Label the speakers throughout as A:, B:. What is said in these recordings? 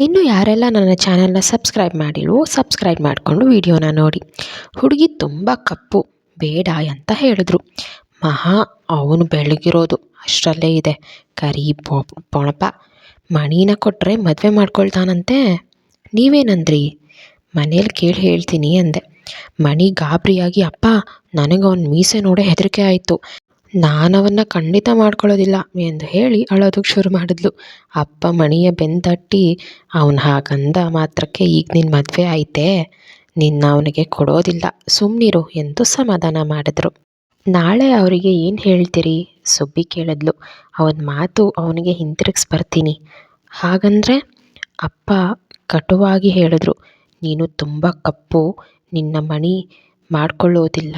A: ಇನ್ನು ಯಾರೆಲ್ಲ ನನ್ನ ಚಾನಲ್ನ ಸಬ್ಸ್ಕ್ರೈಬ್ ಮಾಡಿಲ್ವೋ ಸಬ್ಸ್ಕ್ರೈಬ್ ಮಾಡಿಕೊಂಡು ವಿಡಿಯೋನ ನೋಡಿ. ಹುಡುಗಿ ತುಂಬ ಕಪ್ಪು ಬೇಡ ಅಂತ ಹೇಳಿದ್ರು. ಮಹಾ, ಅವನು ಬೆಳಗಿರೋದು. ಅಷ್ಟರಲ್ಲೇ ಇದೆ. ಕರಿ ಪೊಣಪ. ಮಣಿನ ಕೊಟ್ಟರೆ ಮದುವೆ ಮಾಡ್ಕೊಳ್ತಾನಂತೆ. ನೀವೇನಂದ್ರಿ? ಮನೇಲಿ ಕೇಳಿ ಹೇಳ್ತೀನಿ ಅಂದೆ. ಮಣಿ ಗಾಬರಿಯಾಗಿ, ಅಪ್ಪ ನನಗೆ ಅವನ ಮೀಸೆ ನೋಡೇ ಹೆದರಿಕೆ ಆಯಿತು. ನಾನವನ್ನ ಖಂಡಿತ ಮಾಡ್ಕೊಳ್ಳೋದಿಲ್ಲ ಎಂದು ಹೇಳಿ ಅಳೋದಕ್ಕೆ ಶುರು ಮಾಡಿದ್ಲು. ಅಪ್ಪ ಮಣಿಯ ಬೆಂದಟ್ಟಿ ತಟ್ಟಿ, ಅವನು ಹಾಗಂದ ಮಾತ್ರಕ್ಕೆ ಈಗ ನಿನ್ನ ಮದುವೆ ಆಯಿತೇ? ನಿನ್ನ ಅವನಿಗೆ ಕೊಡೋದಿಲ್ಲ. ಸುಮ್ಮನಿರು ಎಂದು ಸಮಾಧಾನ ಮಾಡಿದ್ರು. ನಾಳೆ ಅವರಿಗೆ ಏನು ಹೇಳ್ತೀರಿ? ಸುಬ್ಬಿ ಕೇಳಿದ್ಲು. ಅವನ ಮಾತು ಅವನಿಗೆ ಹಿಂತಿರುಗಿಸ್ ಬರ್ತೀನಿ. ಹಾಗಂದರೆ? ಅಪ್ಪ ಕಟುವಾಗಿ ಹೇಳಿದ್ರು. ನೀನು ತುಂಬ ಕಪ್ಪು. ನಿನ್ನ ಮಣಿ ಮಾಡ್ಕೊಳ್ಳೋದಿಲ್ಲ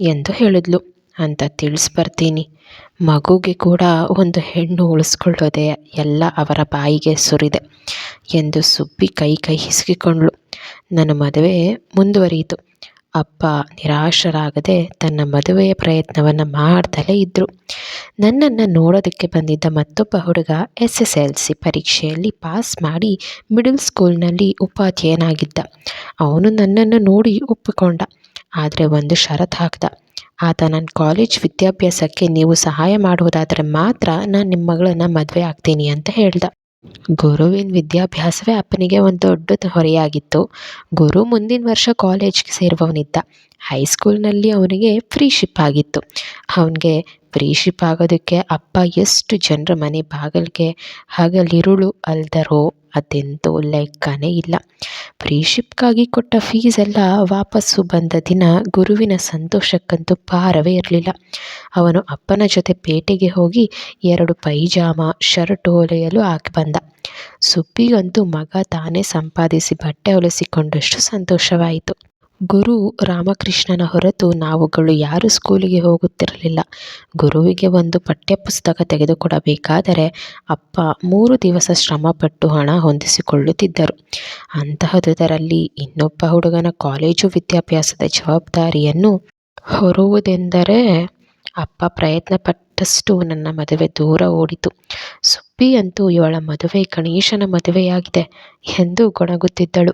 A: ಎಂದು ಹೇಳಿದ್ಲು. ಅಂತ ತಿಳಿಸ್ಬರ್ತೀನಿ. ಮಗುಗೆ ಕೂಡ ಒಂದು ಹೆಣ್ಣು ಉಳಿಸ್ಕೊಳ್ಳೋದೆ ಎಲ್ಲ ಅವರ ಬಾಯಿಗೆ ಸುರಿದೆ ಎಂದು ಸುಬ್ಬಿ ಕೈ ಕೈ ಹಿಸುಕಿಕೊಂಡ್ಳು. ನನ್ನ ಮದುವೆ ಮುಂದುವರಿಯಿತು. ಅಪ್ಪ ನಿರಾಶರಾಗದೆ ತನ್ನ ಮದುವೆಯ ಪ್ರಯತ್ನವನ್ನು ಮಾಡ್ತಲೇ ಇದ್ದರು ನನ್ನನ್ನು ನೋಡೋದಕ್ಕೆ ಬಂದಿದ್ದ ಮತ್ತೊಬ್ಬ ಹುಡುಗ ಎಸ್ ಎಸ್ ಎಲ್ ಸಿ ಪರೀಕ್ಷೆಯಲ್ಲಿ ಪಾಸ್ ಮಾಡಿ ಮಿಡಲ್ ಸ್ಕೂಲ್ನಲ್ಲಿ ಉಪಾಧ್ಯಾಯನಾಗಿದ್ದ. ಅವನು ನನ್ನನ್ನು ನೋಡಿ ಒಪ್ಪಿಕೊಂಡ. ಆದರೆ ಒಂದು ಷರತ್ತು ಹಾಕ್ದ. ಆತ ನನ್ನ ಕಾಲೇಜ್ ವಿದ್ಯಾಭ್ಯಾಸಕ್ಕೆ ನೀವು ಸಹಾಯ ಮಾಡುವುದಾದರೆ ಮಾತ್ರ ನಾನು ನಿಮ್ಮ ಮಗಳನ್ನು ಮದುವೆ ಆಗ್ತೀನಿ ಅಂತ ಹೇಳ್ದ. ಗುರುವಿನ ವಿದ್ಯಾಭ್ಯಾಸವೇ ಅಪ್ಪನಿಗೆ ಒಂದು ದೊಡ್ಡ ಹೊರೆಯಾಗಿತ್ತು. ಗುರು ಮುಂದಿನ ವರ್ಷ ಕಾಲೇಜ್ಗೆ ಸೇರುವವನಿದ್ದ. ಹೈಸ್ಕೂಲ್ನಲ್ಲಿ ಅವನಿಗೆ ಫ್ರೀಶಿಪ್ ಆಗಿತ್ತು. ಅವನಿಗೆ ಫ್ರೀಶಿಪ್ ಆಗೋದಕ್ಕೆ ಅಪ್ಪ ಎಷ್ಟು ಜನರ ಮನೆ ಬಾಗಿಲಿಗೆ ಹಗಲಿರುಳು ಅಲ್ದರೋ ಅದೆಂತೂ ಲೆಕ್ಕನೇ ಇಲ್ಲ. ಫ್ರೀಶಿಪ್ಗಾಗಿ ಕೊಟ್ಟ ಫೀಸೆಲ್ಲ ವಾಪಸ್ಸು ಬಂದ ದಿನ ಗುರುವಿನ ಸಂತೋಷಕ್ಕಂತೂ ಪಾರವೇ ಇರಲಿಲ್ಲ. ಅವನು ಅಪ್ಪನ ಜೊತೆ ಪೇಟೆಗೆ ಹೋಗಿ ಎರಡು ಪೈಜಾಮ, ಶರ್ಟ್ ಹೊಲೆಯಲು ಹಾಕಿ ಬಂದ. ಸುಬ್ಬಿಗಂತೂ ಮಗ ತಾನೇ ಸಂಪಾದಿಸಿ ಬಟ್ಟೆ ಹೊಲಿಸಿಕೊಂಡಷ್ಟು ಸಂತೋಷವಾಯಿತು. ಗುರು ರಾಮಕೃಷ್ಣನ ಹೊರತು ನಾವುಗಳು ಯಾರೂ ಸ್ಕೂಲಿಗೆ ಹೋಗುತ್ತಿರಲಿಲ್ಲ. ಗುರುವಿಗೆ ಒಂದು ಪಠ್ಯಪುಸ್ತಕ ತೆಗೆದುಕೊಡಬೇಕಾದರೆ ಅಪ್ಪ ಮೂರು ದಿವಸ ಶ್ರಮಪಟ್ಟು ಹಣ ಹೊಂದಿಸಿಕೊಳ್ಳುತ್ತಿದ್ದರು. ಅಂತಹದುದರಲ್ಲಿ ಇನ್ನೊಬ್ಬ ಹುಡುಗನ ಕಾಲೇಜು ವಿದ್ಯಾಭ್ಯಾಸದ ಜವಾಬ್ದಾರಿಯನ್ನು ಹೊರುವುದೆಂದರೆ ಅಪ್ಪ ಪ್ರಯತ್ನ ಪಟ್ಟಷ್ಟು ನನ್ನ ಮದುವೆ ದೂರ ಓಡಿತು. ಸುಬ್ಬಿ ಅಂತೂ ಇವಳ ಮದುವೆ ಗಣೇಶನ ಮದುವೆಯಾಗಿದೆ. ಎಂದು ಗೊಣಗುತ್ತಿದ್ದಳು.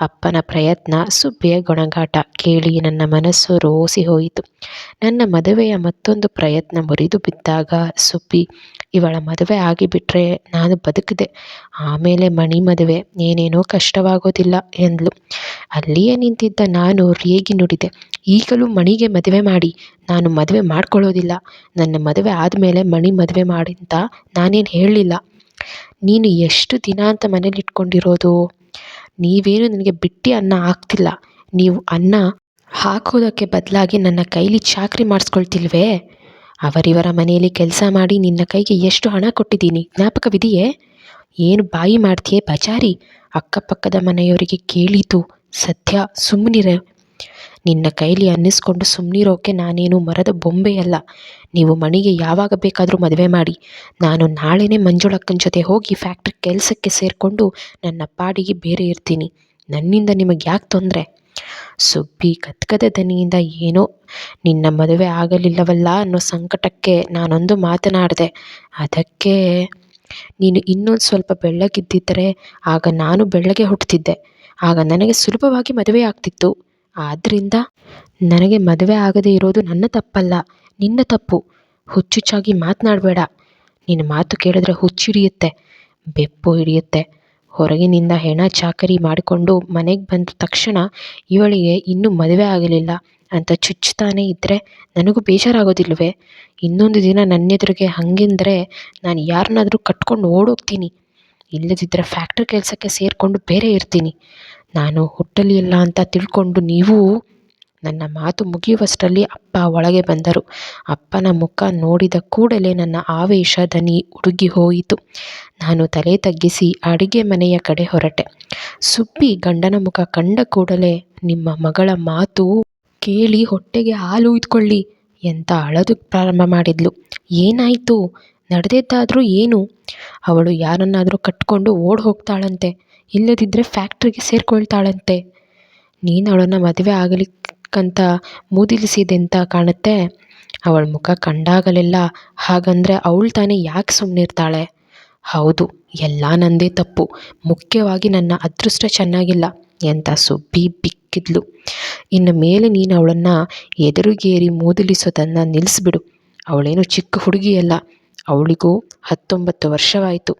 A: ಅಪ್ಪನ ಪ್ರಯತ್ನ ಸುಬ್ಬಿಯ ಗೊಣಗಾಟ ಕೇಳಿ ನನ್ನ ಮನಸ್ಸು ರೋಸಿ ಹೋಯಿತು. ನನ್ನ ಮದುವೆಯ ಮತ್ತೊಂದು ಪ್ರಯತ್ನ ಮುರಿದು ಬಿದ್ದಾಗ, ಸುಬ್ಬಿ, ಇವಳ ಮದುವೆ ಆಗಿಬಿಟ್ರೆ ನಾನು ಬದುಕಿದೆ. ಆಮೇಲೆ ಮಣಿ ಮದುವೆ. ಏನೇನೋ ಕಷ್ಟವಾಗೋದಿಲ್ಲ ಎಂದ್ಲು. ಅಲ್ಲಿಯೇ ನಿಂತಿದ್ದ ನಾನು ರೇಗಿ ನುಡಿದೆ. ಈಗಲೂ ಮಣಿಗೆ ಮದುವೆ ಮಾಡಿ. ನಾನು ಮದುವೆ ಮಾಡ್ಕೊಳ್ಳೋದಿಲ್ಲ. ನನ್ನ ಮದುವೆ ಆದಮೇಲೆ ಮಣಿ ಮದುವೆ ಮಾಡಿ ಅಂತ ನಾನೇನು ಹೇಳಲಿಲ್ಲ. ನೀನು ಎಷ್ಟು ದಿನ ಅಂತ ಮನೇಲಿ ಇಟ್ಕೊಂಡಿರೋದು? ನೀವೇನು ನನಗೆ ಬಿಟ್ಟು ಅನ್ನ ಹಾಕ್ತಿಲ್ಲ. ನೀವು ಅನ್ನ ಹಾಕೋದಕ್ಕೆ ಬದಲಾಗಿ ನನ್ನ ಕೈಲಿ ಚಾಕರಿ ಮಾಡಿಸ್ಕೊಳ್ತಿಲ್ವೇ? ಅವರಿವರ ಮನೆಯಲ್ಲಿ ಕೆಲಸ ಮಾಡಿ ನಿನ್ನ ಕೈಗೆ ಎಷ್ಟು ಹಣ ಕೊಟ್ಟಿದ್ದೀನಿ, ಜ್ಞಾಪಕವಿದೆಯೇ? ಏನು ಬಾಯಿ ಮಾಡ್ತೀಯೇ ಬಜಾರಿ ಅಕ್ಕಪಕ್ಕದ ಮನೆಯವರಿಗೆ ಕೇಳಿತು, ಸತ್ಯ ಸುಮ್ಮನಿರೆ ನಿನ್ನ ಕೈಲಿ ಅನ್ನಿಸ್ಕೊಂಡು ಸುಮ್ಮನಿರೋಕೆ ನಾನೇನು ಮರದ ಬೊಂಬೆಯಲ್ಲ. ನೀವು ಮಣಿಗೆ ಯಾವಾಗ ಬೇಕಾದರೂ ಮದುವೆ ಮಾಡಿ. ನಾನು ನಾಳೆನೇ ಮಂಜುಳಕ್ಕನ ಜೊತೆ ಹೋಗಿ ಫ್ಯಾಕ್ಟ್ರಿ ಕೆಲಸಕ್ಕೆ ಸೇರಿಕೊಂಡು ನನ್ನ ಪಾಡಿಗೆ ಬೇರೆ ಇರ್ತೀನಿ. ನನ್ನಿಂದ ನಿಮಗೆ ಯಾಕೆ ತೊಂದರೆ? ಸುಬ್ಬಿ ಕತ್ಕದ ದನಿಯಿಂದ ಏನೋ ನಿನ್ನ ಮದುವೆ ಆಗಲಿಲ್ಲವಲ್ಲ ಅನ್ನೋ ಸಂಕಟಕ್ಕೆ ನಾನೊಂದು ಮಾತನಾಡಿದೆ. ಅದಕ್ಕೆ ನೀನು ಇನ್ನೊಂದು ಸ್ವಲ್ಪ ಬೆಳ್ಳಗಿದ್ದಿದ್ದರೆ ಆಗ ನಾನು ಬೆಳ್ಳಗೆ ಹುಟ್ಟುತ್ತಿದ್ದೆ ಆಗ ನನಗೆ ಸುಲಭವಾಗಿ ಮದುವೆ ಆಗ್ತಿತ್ತು ಆದ್ದರಿಂದ ನನಗೆ ಮದುವೆ ಆಗದೇ ಇರೋದು ನನ್ನ ತಪ್ಪಲ್ಲ, ನಿನ್ನ ತಪ್ಪು. ಹುಚ್ಚುಚ್ಚಾಗಿ ಮಾತನಾಡಬೇಡ. ನಿನ್ನ ಮಾತು ಕೇಳಿದ್ರೆ ಹುಚ್ಚಿಡಿಯುತ್ತೆ ಬೆಪ್ಪು ಹಿಡಿಯುತ್ತೆ. ಹೊರಗಿನಿಂದ ಹೆಣ ಚಾಕರಿ ಮಾಡಿಕೊಂಡು ಮನೆಗೆ ಬಂದ ತಕ್ಷಣ ಇವಳಿಗೆ ಇನ್ನೂ ಮದುವೆ ಆಗಲಿಲ್ಲ. ಅಂತ ಚುಚ್ಚುತ್ತಾನೆ ಇದ್ದರೆ ನನಗೂ ಬೇಜಾರಾಗೋದಿಲ್ವೇ? ಇನ್ನೊಂದು ದಿನ ನನ್ನೆದುರಿಗೆ ಹಾಗೆಂದ್ರೆ ನಾನು ಯಾರನ್ನಾದರೂ ಕಟ್ಕೊಂಡು ಓಡೋಗ್ತೀನಿ. ಇಲ್ಲದಿದ್ದರೆ ಫ್ಯಾಕ್ಟ್ರಿ ಕೆಲಸಕ್ಕೆ ಸೇರಿಕೊಂಡು ಬೇರೆ ಇರ್ತೀನಿ. ನಾನು ಹುಟ್ಟಲಿಲ್ಲ ಅಂತ ತಿಳ್ಕೊಂಡು ನೀವು ನನ್ನ ಮಾತು ಮುಗಿಯುವಷ್ಟರಲ್ಲಿ ಅಪ್ಪ ಒಳಗೆ ಬಂದರು. ಅಪ್ಪನ ಮುಖ ನೋಡಿದ ಕೂಡಲೇ ನನ್ನ ಆವೇಶ ದನಿ ಉಡುಗಿ ಹೋಯಿತು. ನಾನು ತಲೆ ತಗ್ಗಿಸಿ ಅಡಿಗೆ ಮನೆಯ ಕಡೆ ಹೊರಟೆ. ಸುಬ್ಬಿ ಗಂಡನ ಮುಖ ಕಂಡ ಕೂಡಲೇ ನಿಮ್ಮ ಮಗಳ ಮಾತು ಕೇಳಿ ಹೊಟ್ಟೆಗೆ ಹಾಲು ಉಯ್ದುಕೊಳ್ಳಿ ಎಂತ ಅಳದು ಪ್ರಾರಂಭ ಮಾಡಿದ್ಲು. ಏನಾಯಿತು? ನಡೆದಿದ್ದಾದರೂ ಏನು? ಅವಳು ಯಾರನ್ನಾದರೂ ಕಟ್ಕೊಂಡು ಓಡಿ ಹೋಗ್ತಾಳಂತೆ. ಇಲ್ಲದಿದ್ದರೆ ಫ್ಯಾಕ್ಟ್ರಿಗೆ ಸೇರಿಕೊಳ್ತಾಳಂತೆ. ನೀನು ಅವಳನ್ನು ಮದುವೆ ಆಗಲಿಕ್ಕಂತ ಮೂದಿಲಿಸಿದೆಂತ ಕಾಣುತ್ತೆ? ಅವಳ ಮುಖ ಕಂಡಾಗಲಿಲ್ಲ ಹಾಗಂದರೆ ಅವಳು ತಾನೇ ಯಾಕೆ ಸುಮ್ಮನಿರ್ತಾಳೆ ಹೌದು, ಎಲ್ಲ ನಂದೇ ತಪ್ಪು. ಮುಖ್ಯವಾಗಿ ನನ್ನ ಅದೃಷ್ಟ ಚೆನ್ನಾಗಿಲ್ಲ ಎಂತ ಸುಬ್ಬಿ ಬಿಕ್ಕಿದ್ಲು. ಇನ್ನು ಮೇಲೆ ನೀನು ಅವಳನ್ನು ಎದುರುಗೇರಿ ಮೂದಲಿಸೋದನ್ನು ನಿಲ್ಲಿಸಿಬಿಡು ಅವಳೇನು ಚಿಕ್ಕ ಹುಡುಗಿಯಲ್ಲ. ಅವಳಿಗೂ ಹತ್ತೊಂಬತ್ತು ವರ್ಷವಾಯಿತು.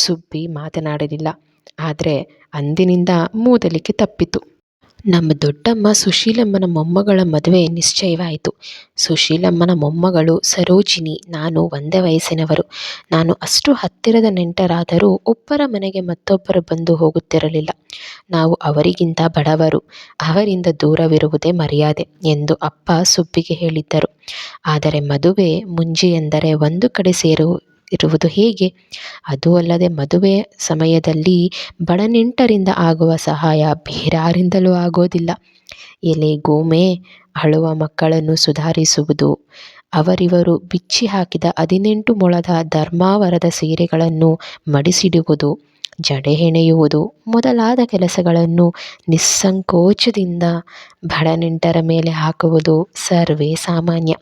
A: ಸುಬ್ಬಿ ಮಾತನಾಡಲಿಲ್ಲ. ಆದರೆ ಅಂದಿನಿಂದ ಮೂದಲಿಕೆ ತಪ್ಪಿತು. ನಮ್ಮ ದೊಡ್ಡಮ್ಮ ಸುಶೀಲಮ್ಮನ ಮೊಮ್ಮಗಳ ಮದುವೆ ನಿಶ್ಚಯವಾಯಿತು. ಸುಶೀಲಮ್ಮನ ಮೊಮ್ಮಗಳು ಸರೋಜಿನಿ, ನಾನು ಒಂದೇ ವಯಸ್ಸಿನವರು. ನಾನು ಅಷ್ಟು ಹತ್ತಿರದ ನೆಂಟರಾದರೂ ಒಬ್ಬರ ಮನೆಗೆ ಮತ್ತೊಬ್ಬರು ಬಂದು ಹೋಗುತ್ತಿರಲಿಲ್ಲ. ನಾವು ಅವರಿಗಿಂತ ಬಡವರು, ಅವರಿಂದ ದೂರವಿರುವುದೇ ಮರ್ಯಾದೆ ಎಂದು ಅಪ್ಪ ಸುಬ್ಬಿಗೆ ಹೇಳಿದ್ದರು. ಆದರೆ ಮದುವೆ ಮುಂಜಿ ಎಂದರೆ ಒಂದು ಕಡೆ ಸೇರು ಇರುವುದು ಹೇಗೆ? ಅದೂ ಅಲ್ಲದೆ ಮದುವೆ ಸಮಯದಲ್ಲಿ ಬಡನೆಂಟರಿಂದ ಆಗುವ ಸಹಾಯ ಬೇರಾರಿಂದಲೂ ಆಗೋದಿಲ್ಲ. ಎಲೆ ಗೋಮೆ ಅಳುವ ಮಕ್ಕಳನ್ನು ಸುಧಾರಿಸುವುದು. ಅವರಿವರು ಬಿಚ್ಚಿ ಹಾಕಿದ ಹದಿನೆಂಟು ಮೊಳದ ಧರ್ಮಾವರದ ಸೀರೆಗಳನ್ನು ಮಡಿಸಿಡುವುದು, ಜಡೆ ಹೆಣೆಯುವುದು ಮೊದಲಾದ ಕೆಲಸಗಳನ್ನು ನಿಸ್ಸಂಕೋಚದಿಂದ ಬಡನೆಂಟರ ಮೇಲೆ ಹಾಕುವುದು ಸರ್ವೇ ಸಾಮಾನ್ಯ.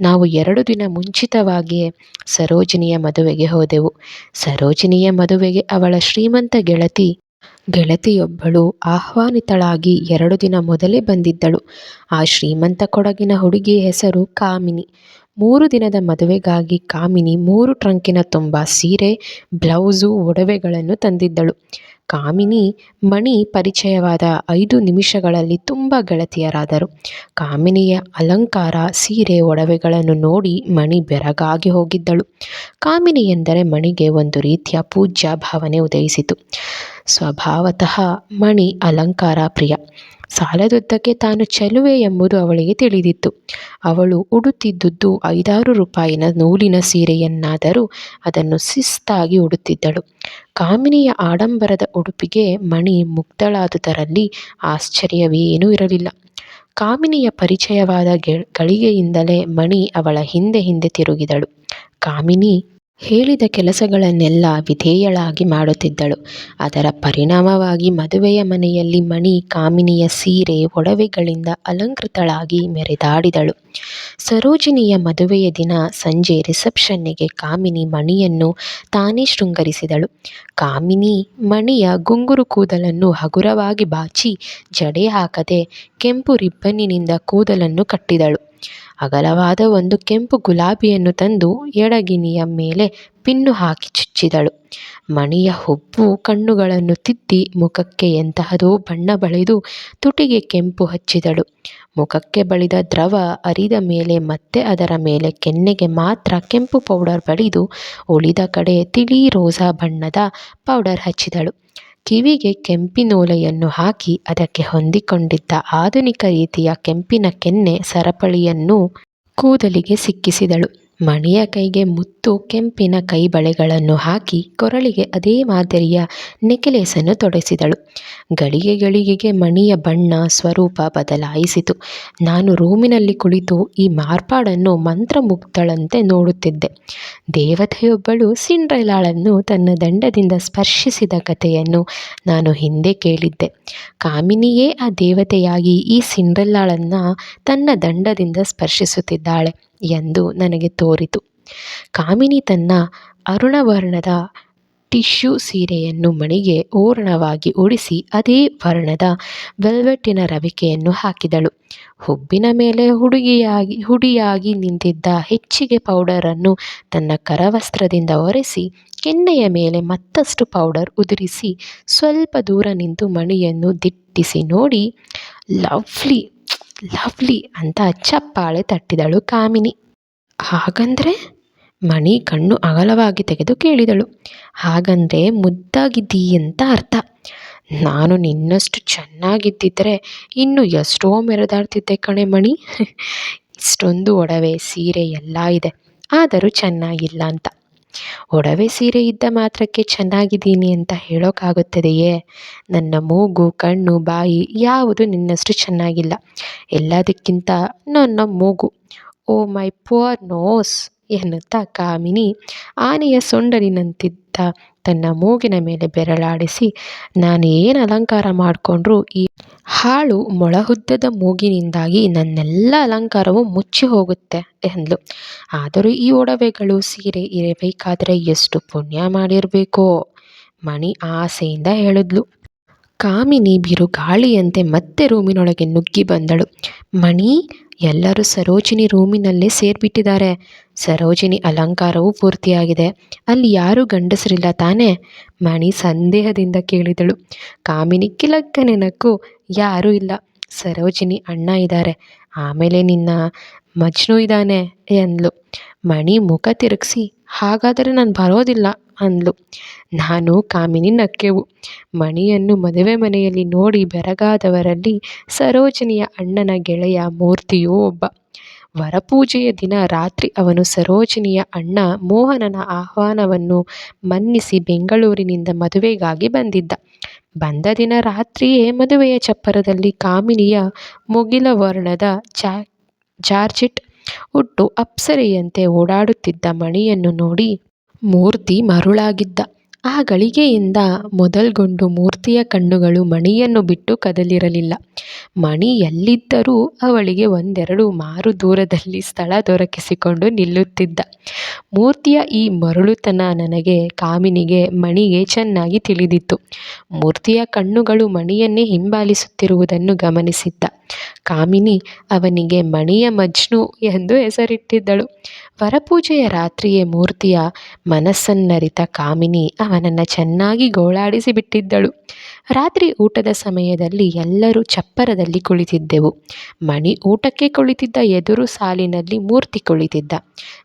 A: ನಾವು ಎರಡು ದಿನ ಮುಂಚಿತವಾಗಿಯೇ ಸರೋಜಿನಿಯ ಮದುವೆಗೆ ಹೋದೆವು. ಸರೋಜಿನಿಯ ಮದುವೆಗೆ ಅವಳ ಶ್ರೀಮಂತ ಗೆಳತಿ, ಗೆಳತಿಯೊಬ್ಬಳು ಆಹ್ವಾನಿತಳಾಗಿ ಎರಡು ದಿನ ಮೊದಲೇ ಬಂದಿದ್ದಳು. ಆ ಶ್ರೀಮಂತ ಕೊಡಗಿನ ಹುಡುಗಿಯ ಹೆಸರು ಕಾಮಿನಿ. ಮೂರು ದಿನದ ಮದುವೆಗಾಗಿ ಕಾಮಿನಿ ಮೂರು ಟ್ರಂಕಿನ ತುಂಬ ಸೀರೆ, ಬ್ಲೌಸು, ಒಡವೆಗಳನ್ನು ತಂದಿದ್ದಳು. ಕಾಮಿನಿ ಮಣಿ ಪರಿಚಯವಾದ ಐದು ನಿಮಿಷಗಳಲ್ಲಿ ತುಂಬ ಗೆಳತಿಯರಾದರು. ಕಾಮಿನಿಯ ಅಲಂಕಾರ, ಸೀರೆ, ಒಡವೆಗಳನ್ನು ನೋಡಿ ಮಣಿ ಬೆರಗಾಗಿ ಹೋಗಿದ್ದಳು. ಕಾಮಿನಿ ಎಂದರೆ ಮಣಿಗೆ ಒಂದು ರೀತಿಯ ಪೂಜ್ಯ ಭಾವನೆ ಉದಯಿಸಿತು. ಸ್ವಭಾವತಃ ಮಣಿ ಅಲಂಕಾರ ಪ್ರಿಯ. ಸಾಲದುದ್ದಕ್ಕೆ ತಾನು ಚೆಲುವೆ ಎಂಬುದು ಅವಳಿಗೆ ತಿಳಿದಿತ್ತು. ಅವಳು ಉಡುತ್ತಿದ್ದುದು ಐದಾರು ರೂಪಾಯಿನ ನೂಲಿನ ಸೀರೆಯನ್ನಾದರೂ ಅದನ್ನು ಶಿಸ್ತಾಗಿ ಉಡುತ್ತಿದ್ದಳು. ಕಾಮಿನಿಯ ಆಡಂಬರದ ಉಡುಪಿಗೆ ಮಣಿ ಮುಗ್ಧಳಾದುದರಲ್ಲಿ ಆಶ್ಚರ್ಯವೇನೂ ಇರಲಿಲ್ಲ. ಕಾಮಿನಿಯ ಪರಿಚಯವಾದ ಗಳಿಗೆಯಿಂದಲೇ ಮಣಿ ಅವಳ ಹಿಂದೆ ಹಿಂದೆ ತಿರುಗಿದಳು. ಕಾಮಿನಿ ಹೇಳಿದ ಕೆಲಸಗಳನ್ನೆಲ್ಲ ವಿಧೇಯಳಾಗಿ ಮಾಡುತ್ತಿದ್ದಳು. ಅದರ ಪರಿಣಾಮವಾಗಿ ಮದುವೆಯ ಮನೆಯಲ್ಲಿ ಮಣಿ ಕಾಮಿನಿಯ ಸೀರೆ ಒಡವೆಗಳಿಂದ ಅಲಂಕೃತಳಾಗಿ ಮೆರೆದಾಡಿದಳು. ಸರೋಜಿನಿಯ ಮದುವೆಯ ದಿನ ಸಂಜೆ ರಿಸೆಪ್ಷನ್ನಿಗೆ ಕಾಮಿನಿ ಮಣಿಯನ್ನು ತಾನೇ ಶೃಂಗರಿಸಿದಳು. ಕಾಮಿನಿ ಮಣಿಯ ಗುಂಗುರು ಕೂದಲನ್ನು ಹಗುರವಾಗಿ ಬಾಚಿ ಜಡೆ ಹಾಕದೆ ಕೆಂಪು ರಿಬ್ಬನ್ನಿನಿಂದ ಕೂದಲನ್ನು ಕಟ್ಟಿದಳು. ಅಗಲವಾದ ಒಂದು ಕೆಂಪು ಗುಲಾಬಿಯನ್ನು ತಂದು ಎಡಗಿನಿಯ ಮೇಲೆ ಪಿನ್ನು ಹಾಕಿ ಚುಚ್ಚಿದಳು. ಮಣಿಯ ಹುಬ್ಬು ಕಣ್ಣುಗಳನ್ನು ತಿದ್ದಿ ಮುಖಕ್ಕೆ ಎಂತಹದೋ ಬಣ್ಣ ಬಳಿದು ತುಟಿಗೆ ಕೆಂಪು ಹಚ್ಚಿದಳು. ಮುಖಕ್ಕೆ ಬಳಿದ ದ್ರವ ಅರಿದ ಮೇಲೆ ಮತ್ತೆ ಅದರ ಮೇಲೆ ಕೆನ್ನೆಗೆ ಮಾತ್ರ ಕೆಂಪು ಪೌಡರ್ ಬಳಿದು ಉಳಿದ ಕಡೆ ತಿಳಿ ರೋಸಾ ಬಣ್ಣದ ಪೌಡರ್ ಹಚ್ಚಿದಳು. ಕಿವಿಗೆ ಕೆಂಪಿನೋಲೆಯನ್ನು ಹಾಕಿ ಅದಕ್ಕೆ ಹೊಂದಿಕೊಂಡಿದ್ದ ಆಧುನಿಕ ರೀತಿಯ ಕೆಂಪಿನ ಕೆನ್ನೆ ಸರಪಳಿಯನ್ನು ಕೂದಲಿಗೆ ಸಿಕ್ಕಿಸಿದಳು. ಮಣಿಯ ಕೈಗೆ ಮುತ್ತು, ಕೆಂಪಿನ ಕೈಬಳೆಗಳನ್ನು ಹಾಕಿ ಕೊರಳಿಗೆ ಅದೇ ಮಾದರಿಯ ನೆಕಲೇಸನ್ನು ತೊಡಿಸಿದಳು. ಗಳಿಗೆ ಗಳಿಗೆಗೆ ಮಣಿಯ ಬಣ್ಣ ಸ್ವರೂಪ ಬದಲಾಯಿಸಿತು. ನಾನು ರೂಮಿನಲ್ಲಿ ಕುಳಿತು ಈ ಮಾರ್ಪಾಡನ್ನು ಮಂತ್ರಮುಗ್ಧಳಂತೆ ನೋಡುತ್ತಿದ್ದೆ. ದೇವತೆಯೊಬ್ಬಳು ಸಿಂಡ್ರೆಲಾಳನ್ನು ತನ್ನ ದಂಡದಿಂದ ಸ್ಪರ್ಶಿಸಿದ ಕಥೆಯನ್ನು ನಾನು ಹಿಂದೆ ಕೇಳಿದ್ದೆ. ಕಾಮಿನಿಯೇ ಆ ದೇವತೆಯಾಗಿ ಈ ಸಿಂಡ್ರೆಲ್ಲಾಳನ್ನು ತನ್ನ ದಂಡದಿಂದ ಸ್ಪರ್ಶಿಸುತ್ತಿದ್ದಾಳೆ. ಎಂದು ನನಗೆ ತೋರಿತು. ಕಾಮಿನಿ ತನ್ನ ಅರುಣವರ್ಣದ ಟಿಶ್ಯೂ ಸೀರೆಯನ್ನು ಮಣಿಗೆ ಓರಣವಾಗಿ ಉಡಿಸಿ ಅದೇ ವರ್ಣದ ವೆಲ್ವೆಟ್ಟಿನ ರವಿಕೆಯನ್ನು ಹಾಕಿದಳು. ಹುಬ್ಬಿನ ಮೇಲೆ ಹುಡುಗಿಯಾಗಿ, ಹುಡಿಯಾಗಿ ನಿಂತಿದ್ದ ಹೆಚ್ಚಿಗೆ ಪೌಡರನ್ನು ತನ್ನ ಕರವಸ್ತ್ರದಿಂದ ಒರೆಸಿ, ಕೆನ್ನೆಯ ಮೇಲೆ ಮತ್ತಷ್ಟು ಪೌಡರ್ ಉದುರಿಸಿ, ಸ್ವಲ್ಪ ದೂರ ನಿಂತು ಮಣಿಯನ್ನು ದಿಟ್ಟಿಸಿ ನೋಡಿ, ಲವ್ಲಿ ಲವ್ಲಿ ಅಂತ ಚಪ್ಪಾಳೆ ತಟ್ಟಿದಳು ಕಾಮಿನಿ. ಹಾಗಂದ್ರೆ ಮಣಿ ಕಣ್ಣು ಅಗಲವಾಗಿ ತೆಗೆದು ಕೇಳಿದಳು. ಹಾಗಂದ್ರೆ ಮುದ್ದಾಗಿದ್ದೀ ಅಂತ ಅರ್ಥ. ನಾನು ನಿನ್ನಷ್ಟು ಚೆನ್ನಾಗಿದ್ದಿದ್ರೆ ಇನ್ನು ಎಷ್ಟೋ ಮೆರೆದಾಡ್ತಿದ್ದೆ ಕಣೆ ಮಣಿ. ಇಷ್ಟೊಂದು ಒಡವೆ, ಸೀರೆ ಎಲ್ಲ ಇದೆ. ಆದರೂ ಚೆನ್ನಾಗಿಲ್ಲ ಅಂತ. ಒಡವೆ ಸೀರೆ ಇದ್ದ ಮಾತ್ರಕ್ಕೆ ಚೆನ್ನಾಗಿದ್ದೀನಿ ಅಂತ ಹೇಳೋಕ್ಕಾಗುತ್ತದೆಯೇ ನನ್ನ ಮೂಗು, ಕಣ್ಣು, ಬಾಯಿ ಯಾವುದು ನಿನ್ನಷ್ಟು ಚೆನ್ನಾಗಿಲ್ಲ. ಎಲ್ಲದಕ್ಕಿಂತ ನನ್ನ ಮೂಗು. ಓ ಮೈ ಪುವರ್ ನೋಸ್ ಎನ್ನುತ್ತಾ ಕಾಮಿನಿ ಆನೆಯ ಸೊಂಡಲಿನಂತಿದ್ದ ನಗುತ್ತಾ ತನ್ನ ಮೂಗಿನ ಮೇಲೆ ಬೆರಳಾಡಿಸಿ ಏನು ಅಲಂಕಾರ ಮಾಡಿಕೊಂಡ್ರೂ ಈ ಹಾಳು ಮೊಳಹುದ್ದದ ಮೂಗಿನಿಂದಾಗಿ ನನ್ನೆಲ್ಲ ಅಲಂಕಾರವು ಮುಚ್ಚಿ ಹೋಗುತ್ತೆ ಎಂದ್ಲು. ಆದರೂ ಈ ಒಡವೆಗಳು ಸೀರೆ ಇರಬೇಕಾದರೆ ಎಷ್ಟು ಪುಣ್ಯ ಮಾಡಿರಬೇಕೋ ಮಣಿ ಆಸೆಯಿಂದ ಹೇಳಿದ್ಲು. ಕಾಮಿನಿ ಬಿರುಗಾಳಿಯಂತೆ ಮತ್ತೆ ರೂಮಿನೊಳಗೆ ನುಗ್ಗಿ ಬಂದಳು. ಮಣಿ, ಎಲ್ಲರೂ ಸರೋಜಿನಿ ರೂಮಿನಲ್ಲೇ ಸೇರಿಬಿಟ್ಟಿದ್ದಾರೆ. ಸರೋಜಿನಿ ಅಲಂಕಾರವೂ ಪೂರ್ತಿಯಾಗಿದೆ. ಅಲ್ಲಿ ಯಾರೂ ಗಂಡಸರಿಲ್ಲ ತಾನೇ? ಮಣಿ ಸಂದೇಹದಿಂದ ಕೇಳಿದಳು. ಕಾಮಿನಿ ಕಿಲಕ್ಕ ನೆನಕು ಯಾರೂ ಇಲ್ಲ. ಸರೋಜಿನಿ ಅಣ್ಣ ಇದ್ದಾರೆ. ಆಮೇಲೆ ನಿನ್ನ ಮಜ್ನು ಇದ್ದಾನೆ ಎಂದ್ಲು. ಮಣಿ ಮುಖ ತಿರುಗಿಸಿ, ಹಾಗಾದರೆ ನಾನು ಬರೋದಿಲ್ಲ. ಅಂದ್ಲು. ನಾನು ಕಾಮಿನಿ ನಕ್ಕೆವು ಮಣಿಯನ್ನು ಮದುವೆ ಮನೆಯಲ್ಲಿ ನೋಡಿ ಬೆರಗಾದವರಲ್ಲಿ ಸರೋಜಿನಿಯ ಅಣ್ಣನ ಗೆಳೆಯ ಮೂರ್ತಿಯೂ ಒಬ್ಬ. ವರಪೂಜೆಯ ದಿನ ರಾತ್ರಿ ಅವನು ಸರೋಜಿನಿಯ ಅಣ್ಣ ಮೋಹನನ ಆಹ್ವಾನವನ್ನು ಮನ್ನಿಸಿ ಬೆಂಗಳೂರಿನಿಂದ ಮದುವೆಗಾಗಿ ಬಂದಿದ್ದ. ಬಂದ ದಿನ ರಾತ್ರಿಯೇ ಮದುವೆಯ ಚಪ್ಪರದಲ್ಲಿ ಕಾಮಿನಿಯ ಮುಗಿಲ ವರ್ಣದ ಜಾ ಜಾರ್ಜೆಟ್ ಉಟ್ಟು ಅಪ್ಸರೆಯಂತೆ ಓಡಾಡುತ್ತಿದ್ದ ಮಣಿಯನ್ನು ನೋಡಿ ಮೂರ್ತಿ ಮರುಳಾಗಿದ್ದ. ಆ ಗಳಿಗೆಯಿಂದ ಮೊದಲ್ಗೊಂಡು ಮೂರ್ತಿಯ ಕಣ್ಣುಗಳು ಮಣಿಯನ್ನು ಬಿಟ್ಟು ಕದಲಿರಲಿಲ್ಲ. ಮಣಿ ಎಲ್ಲಿದ್ದರೂ ಅವಳಿಗೆ ಒಂದೆರಡು ಮಾರು ದೂರದಲ್ಲಿ ಸ್ಥಳ ದೊರಕಿಸಿಕೊಂಡು ನಿಲ್ಲುತ್ತಿದ್ದ. ಮೂರ್ತಿಯ ಈ ಮರುಳುತನ ನನಗೆ ಕಾಮಿನಿಗೆ, ಮಣಿಗೆ ಚೆನ್ನಾಗಿ ತಿಳಿದಿತ್ತು. ಮೂರ್ತಿಯ ಕಣ್ಣುಗಳು ಮಣಿಯನ್ನೇ ಹಿಂಬಾಲಿಸುತ್ತಿರುವುದನ್ನು ಗಮನಿಸಿದ್ದ. ಕಾಮಿನಿ ಅವನಿಗೆ ಮಣಿಯ ಮಜ್ನು ಎಂದು ಹೆಸರಿಟ್ಟಿದ್ದಳು. ವರಪೂಜೆಯ ರಾತ್ರಿಯೇ ಮೂರ್ತಿಯ ಮನಸ್ಸನ್ನರಿತ ಕಾಮಿನಿ ಅವನನ್ನು ಚೆನ್ನಾಗಿ ಗೋಳಾಡಿಸಿ ಬಿಟ್ಟಿದ್ದಳು. ರಾತ್ರಿ ಊಟದ ಸಮಯದಲ್ಲಿ ಎಲ್ಲರೂ ಚಪ್ಪರದಲ್ಲಿ ಕುಳಿತಿದ್ದೆವು. ಮಣಿ ಊಟಕ್ಕೆ ಕುಳಿತಿದ್ದ ಎದುರು ಸಾಲಿನಲ್ಲಿ ಮೂರ್ತಿ ಕುಳಿತಿದ್ದ.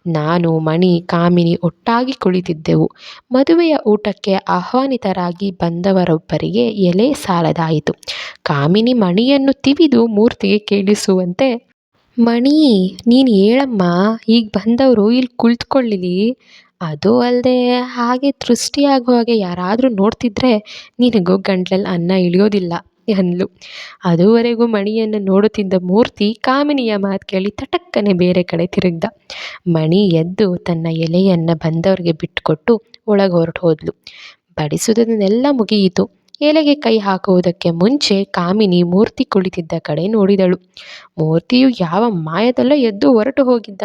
A: ನಾನು, ಮಣಿ, ಕಾಮಿನಿ ಒಟ್ಟಾಗಿ ಕುಳಿತಿದ್ದೆವು. ಮದುವೆಯ ಊಟಕ್ಕೆ ಆಹ್ವಾನಿತರಾಗಿ ಬಂದವರೊಬ್ಬರಿಗೆ ಎಲೆ ಸಾಲದಾಯಿತು. ಕಾಮಿನಿ ಮಣಿಯನ್ನು ತಿವಿದು ಮೂರ್ತಿಗೆ ಕೇಳಿಸುವಂತೆ ಮಣಿ, ನೀನು ಹೇಳಮ್ಮ, ಈಗ ಬಂದವರು ಇಲ್ಲಿ ಕುಳಿತುಕೊಳ್ಳಿಲಿ. ಅದು ಅಲ್ಲದೆ ಹಾಗೆ ದೃಷ್ಟಿ ಹಾಗೆ ಯಾರಾದರೂ ನೋಡ್ತಿದ್ರೆ ನಿನಗೂ ಗಂಟ್ಲಲ್ಲಿ ಅನ್ನ ಇಳಿಯೋದಿಲ್ಲ ಅಂದ್ಲು. ಅದುವರೆಗೂ ಮಣಿಯನ್ನು ನೋಡುತ್ತಿದ್ದ ಮೂರ್ತಿ ಕಾಮಿನಿಯ ಮಾತು ಕೇಳಿ ತಟಕ್ಕನೆ ಬೇರೆ ಕಡೆ ತಿರುಗ್ದ. ಮಣಿ ಎದ್ದು ತನ್ನ ಎಲೆಯನ್ನು ಬಂದವರಿಗೆ ಬಿಟ್ಟುಕೊಟ್ಟು ಒಳಗೆ ಹೊರಟು ಹೋದ್ಲು ಬಡಿಸುವುದನ್ನೆಲ್ಲ ಮುಗಿಯಿತು. ಎಲೆಗೆ ಕೈ ಹಾಕುವುದಕ್ಕೆ ಮುಂಚೆ ಕಾಮಿನಿ ಮೂರ್ತಿ ಕುಳಿತಿದ್ದ ಕಡೆ ನೋಡಿದಳು. ಮೂರ್ತಿಯು ಯಾವ ಮಾಯದಲ್ಲೋ ಎದ್ದು ಹೊರಟು ಹೋಗಿದ್ದ.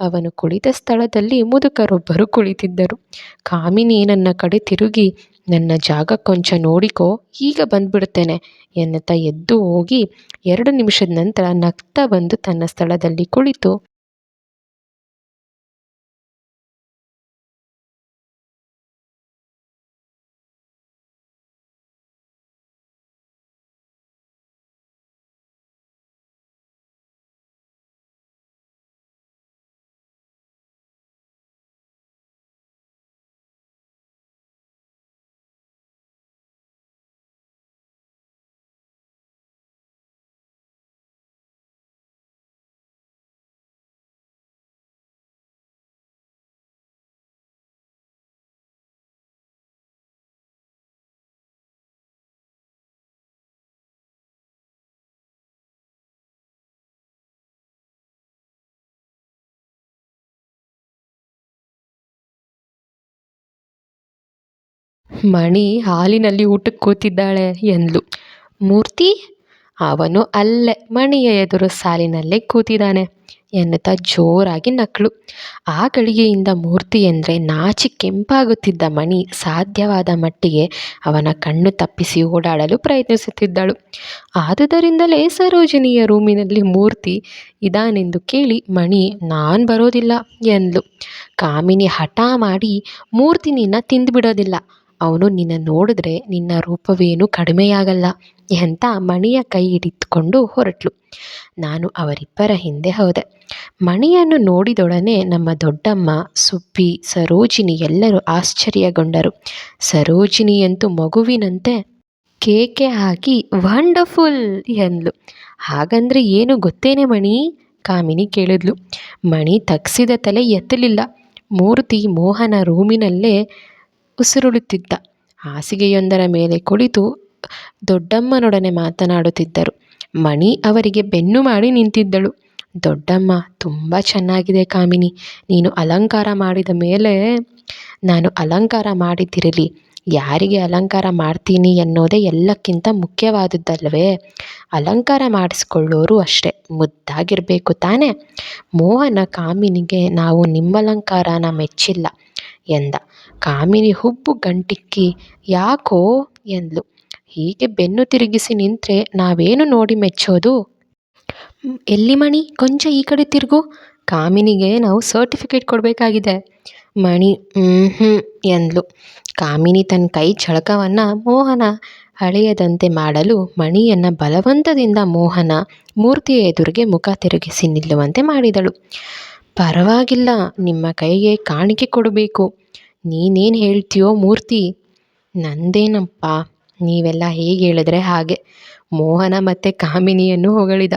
A: ಅವನು ಕುಳಿತ ಸ್ಥಳದಲ್ಲಿ ಮುದುಕರೊಬ್ಬರು ಕುಳಿತಿದ್ದರು. ಕಾಮಿನಿ ನನ್ನ ಕಡೆ ತಿರುಗಿ, ನನ್ನ ಜಾಗ ಕೊಂಚ ನೋಡಿಕೋ, ಈಗ ಬಂದ್ಬಿಡ್ತೇನೆ ಎನ್ನುತ್ತಾ ಎದ್ದು ಹೋಗಿ ಎರಡು ನಿಮಿಷದ ನಂತರ ನಗ್ತಾ ಬಂದು ತನ್ನ ಸ್ಥಳದಲ್ಲಿ ಕುಳಿತು ಮಣಿ ಹಾಲಿನಲ್ಲಿ ಊಟಕ್ಕೆ ಕೂತಿದ್ದಾಳೆ ಎಂದ್ಲು. ಮೂರ್ತಿ, ಅವನು ಅಲ್ಲೇ ಮಣಿಯ ಎದುರು ಸಾಲಿನಲ್ಲೇ ಕೂತಿದ್ದಾನೆ ಎನ್ನುತ್ತಾ ಜೋರಾಗಿ ನಕ್ಕಳು ಆ ಗಳಿಗೆಯಿಂದ ಮೂರ್ತಿ ಎಂದರೆ ನಾಚಿ ಕೆಂಪಾಗುತ್ತಿದ್ದ ಮಣಿ ಸಾಧ್ಯವಾದ ಮಟ್ಟಿಗೆ ಅವನ ಕಣ್ಣು ತಪ್ಪಿಸಿ ಓಡಾಡಲು ಪ್ರಯತ್ನಿಸುತ್ತಿದ್ದಳು. ಆದುದರಿಂದಲೇ ಸರೋಜಿನಿಯ ರೂಮಿನಲ್ಲಿ ಮೂರ್ತಿ, ಇದಾನೆಂದು ಕೇಳಿ ಮಣಿ, ನಾನು ಬರೋದಿಲ್ಲ, ಎಂದ್ಲು. ಕಾಮಿನಿ ಹಠ ಮಾಡಿ ಮೂರ್ತಿ ನಿನ್ನ ತಿಂದುಬಿಡೋದಿಲ್ಲ. ಅವನು ನಿನ್ನ ನೋಡಿದ್ರೆ ನಿನ್ನ ರೂಪವೇನೂ ಕಡಿಮೆಯಾಗಲ್ಲ ಎಂತ ಮಣಿಯ ಕೈ ಹಿಡಿದುಕೊಂಡು ಹೊರಟ್ಲು. ನಾನು ಅವರಿಬ್ಬರ ಹಿಂದೆ ಹೋದೆ. ಮಣಿಯನ್ನು ನೋಡಿದೊಡನೆ ನಮ್ಮ ದೊಡ್ಡಮ್ಮ, ಸುಬ್ಬಿ, ಸರೋಜಿನಿ ಎಲ್ಲರೂ ಆಶ್ಚರ್ಯಗೊಂಡರು. ಸರೋಜಿನಿಯಂತೂ ಮಗುವಿನಂತೆ ಕೇಕೆ ಹಾಕಿ, ವಂಡರ್ಫುಲ್ ಎಂದ್ಲು. ಹಾಗಂದ್ರೆ ಏನು ಗೊತ್ತೇನೆ ಮಣಿ? ಕಾಮಿನಿ ಕೇಳಿದ್ಲು. ಮಣಿ ತಗ್ಸಿದ ತಲೆ ಎತ್ತಲಿಲ್ಲ. ಮೂರ್ತಿ ಮೋಹನ ರೂಮಿನಲ್ಲೇ ಉಸಿರುಳುತ್ತಿದ್ದ ಹಾಸಿಗೆಯೊಂದರ ಮೇಲೆ ಕುಳಿತು ದೊಡ್ಡಮ್ಮನೊಡನೆ ಮಾತನಾಡುತ್ತಿದ್ದರು. ಮಣಿ ಅವರಿಗೆ ಬೆನ್ನು ಮಾಡಿ ನಿಂತಿದ್ದಳು. ದೊಡ್ಡಮ್ಮ, ತುಂಬ ಚೆನ್ನಾಗಿದೆ ಕಾಮಿನಿ. ನೀನು ಅಲಂಕಾರ ಮಾಡಿದ ಮೇಲೆ ನಾನು ಅಲಂಕಾರ ಮಾಡಿದ್ದಿರಲಿ ಯಾರಿಗೆ ಅಲಂಕಾರ ಮಾಡ್ತೀನಿ ಅನ್ನೋದೇ ಎಲ್ಲಕ್ಕಿಂತ ಮುಖ್ಯವಾದದ್ದಲ್ವೇ? ಅಲಂಕಾರ ಮಾಡಿಸ್ಕೊಳ್ಳೋರು ಅಷ್ಟೇ. ಮುದ್ದಾಗಿರಬೇಕು ತಾನೇ. ಮೋಹನ ಕಾಮಿನಿಗೆ ನಾವು ನಿಮ್ಮ ಅಲಂಕಾರನ ಮೆಚ್ಚಿಲ್ಲ ಎಂದ. ಕಾಮಿನಿ ಹುಬ್ಬು ಗಂಟಿಕ್ಕಿ ಯಾಕೋ ಎಂದ್ಲು. ಹೀಗೆ ಬೆನ್ನು ತಿರುಗಿಸಿ ನಿಂತರೆ ನಾವೇನು ನೋಡಿ ಮೆಚ್ಚೋದು? ಎಲ್ಲಿ ಮಣಿ? ಕೊಂಚ ಈ ಕಡೆ ತಿರುಗು. ಕಾಮಿನಿಗೆ ನಾವು ಸರ್ಟಿಫಿಕೇಟ್ ಕೊಡಬೇಕಾಗಿದೆ. ಮಣಿ ಹ್ಞೂ ಎಂದ್ಲು. ಕಾಮಿನಿ ತನ್ನ ಕೈ ಚಳಕವನ್ನು ಮೋಹನ ಹಳೆಯದಂತೆ ಮಾಡಲು ಮಣಿಯನ್ನು ಬಲವಂತದಿಂದ ಮೋಹನ ಮೂರ್ತಿಯ ಎದುರಿಗೆ ಮುಖ ತಿರುಗಿಸಿ ನಿಲ್ಲುವಂತೆ ಮಾಡಿದಳು. ಪರವಾಗಿಲ್ಲ, ನಿಮ್ಮ ಕೈಗೆ ಕಾಣಿಕೆ ಕೊಡಬೇಕು. ನೀನೇನು ಹೇಳ್ತೀಯೋ ಮೂರ್ತಿ? ನಂದೇನಪ್ಪ, ನೀವೆಲ್ಲ ಹೇಗೆ ಹೇಳಿದ್ರೆ ಹಾಗೆ. ಮೋಹನ ಮತ್ತು ಕಾಮಿನಿಯನ್ನು ಹೊಗಳಿದ.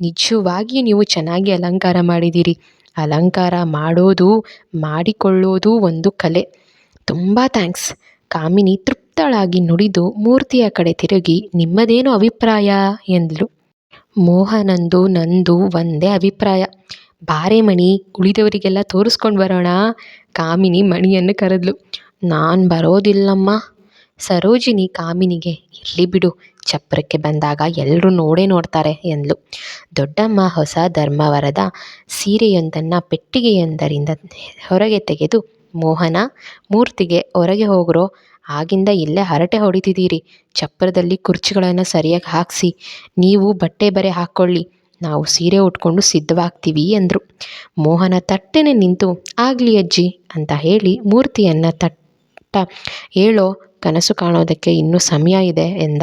A: ನಿಜವಾಗಿ ನೀವು ಚೆನ್ನಾಗಿ ಅಲಂಕಾರ ಮಾಡಿದ್ದೀರಿ. ಅಲಂಕಾರ ಮಾಡೋದು, ಮಾಡಿಕೊಳ್ಳೋದು ಒಂದು ಕಲೆ. ತುಂಬ ಥ್ಯಾಂಕ್ಸ್. ಕಾಮಿನಿ ತೃಪ್ತಳಾಗಿ ನುಡಿದು ಮೂರ್ತಿಯ ಕಡೆ ತಿರುಗಿ, ನಿಮ್ಮದೇನು ಅಭಿಪ್ರಾಯ? ಎಂದಳು ಮೋಹನಂದು ನಂದು ಒಂದೇ ಅಭಿಪ್ರಾಯ. ಬಾರೆ ಮಣಿ ಉಳಿದವರಿಗೆಲ್ಲ ತೋರಿಸ್ಕೊಂಡು ಬರೋಣ. ಕಾಮಿನಿ ಮಣಿಯನ್ನು ಕರೆದ್ಲು. ನಾನು ಬರೋದಿಲ್ಲಮ್ಮ. ಸರೋಜಿನಿ ಕಾಮಿನಿಗೆ, ಇರಲಿ ಬಿಡು ಚಪ್ಪರಕ್ಕೆ ಬಂದಾಗ ಎಲ್ಲರೂ ನೋಡೇ ನೋಡ್ತಾರೆ ಎಂದ್ಲು. ದೊಡ್ಡಮ್ಮ ಹೊಸ ಧರ್ಮವರದ ಸೀರೆಯೊಂದನ್ನು ಪೆಟ್ಟಿಗೆಯೊಂದರಿಂದ ಹೊರಗೆ ತೆಗೆದು, ಮೋಹನ, ಮೂರ್ತಿಗೆ ಹೊರಗೆ ಹೋಗ್ರೋ, ಆಗಿಂದ ಇಲ್ಲೇ ಹರಟೆ ಹೊಡಿತಿದ್ದೀರಿ. ಚಪ್ಪರದಲ್ಲಿ ಕುರ್ಚಿಗಳನ್ನು ಸರಿಯಾಗಿ ಹಾಕಿಸಿ, ನೀವು ಬಟ್ಟೆ ಬರೆ ಹಾಕ್ಕೊಳ್ಳಿ. ನಾವು ಸೀರೆ ಉಟ್ಕೊಂಡು ಸಿದ್ಧವಾಗ್ತೀವಿ ಎಂದರು ಮೋಹನ ತಟ್ಟನೆ ನಿಂತು, ಆಗಲಿ ಅಜ್ಜಿ, ಅಂತ ಹೇಳಿ ಮೂರ್ತಿಯನ್ನು ತಟ್ಟ ಹೇಳೋ ಕನಸು ಕಾಣೋದಕ್ಕೆ ಇನ್ನೂ ಸಮಯ ಇದೆ ಎಂದ.